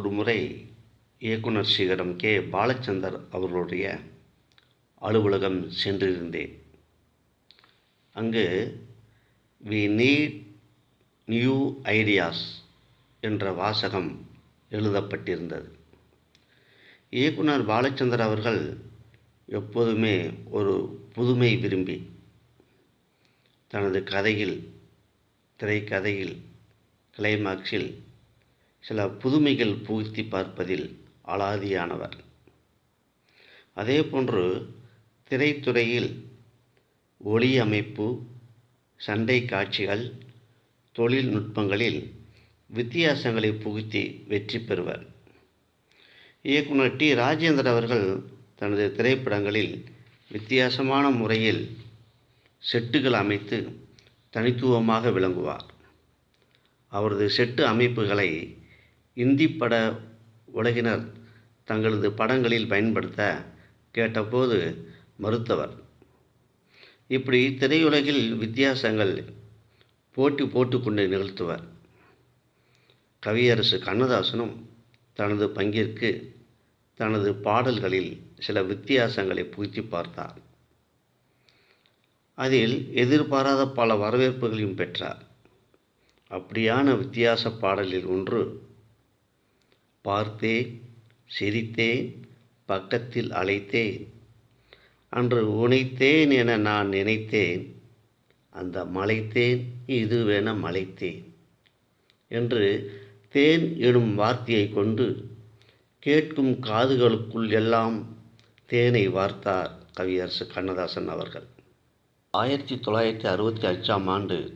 ஒரு முறை இயக்குனர் சிகரம் கே. பாலச்சந்தர் அவர்களுடைய அலுவலகம் சென்றிருந்தேன். அங்கு வி நீட் நியூ ஐடியாஸ் என்ற வாசகம் எழுதப்பட்டிருந்தது. இயக்குனர் பாலச்சந்தர் அவர்கள் எப்போதுமே ஒரு புதுமை விரும்பி தனது கதையில் திரைக்கதையில் கிளைமாக்ஸில் சில புதுமைகள் புகுத்தி பார்ப்பதில் அலாதியானவர். அதேபோன்று திரைத்துறையில் ஒளி அமைப்பு சண்டை காட்சிகள் தொழில்நுட்பங்களில் வித்தியாசங்களை புகுத்தி வெற்றி பெறுவர். இயக்குனர் டி. ராஜேந்தர் அவர்கள் தனது திரைப்படங்களில் வித்தியாசமான முறையில் செட்டுகள் அமைத்து தனித்துவமாக விளங்குவார். அவரது செட்டு அமைப்புகளை இந்தி பட உலகினர் தங்களது படங்களில் பயன்படுத்த கேட்டபோது மறுத்தவர். இப்படி திரையுலகில் வித்தியாசங்கள் போட்டி போட்டுக்கொண்டு நிகழ்த்துவர். கவியரசு கண்ணதாசனும் தனது பங்கிற்கு தனது பாடல்களில் சில வித்தியாசங்களை புகுத்தி பார்த்தார். அதில் எதிர்பாராத பல வரவேற்புகளையும் பெற்றார். அப்படியான வித்தியாச பாடலில் ஒன்று பார்த்தேன் சிரித்தேன் பக்கத்தில் அழைத்தேன். அன்று உனைத்தேன் என நான் நினைத்தேன். அந்த மலைத்தேன் இதுவென மலைத்தேன். என்று தேன் எனும் வார்த்தையை கொண்டு கேட்கும் காதுகளுக்குள் எல்லாம் தேனை வார்த்தார் கவியரசு கண்ணதாசன் அவர்கள். ஆயிரத்தி தொள்ளாயிரத்தி அறுபத்தி அஞ்சாம் ஆண்டு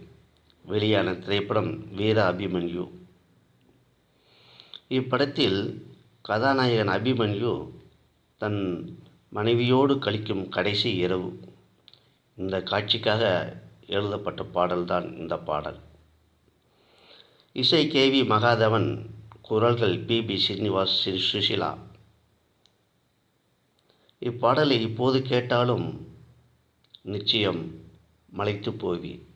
வெளியான திரைப்படம் வீர அபிமன்யு. இப்படத்தில் கதாநாயகன் அபிமன்யு தன் மனைவியோடு கழிக்கும் கடைசி இரவு. இந்த காட்சிக்காக எழுதப்பட்ட பாடல்தான் இந்த பாடல். இசை கே. வி. மகாதவன் குரல்கள் பி. பி. ஸ்ரீனிவாஸ் ஸ்ரீ சுஷிலா. இப்பாடலை இப்போது கேட்டாலும் நிச்சயம் மலைத்து போவி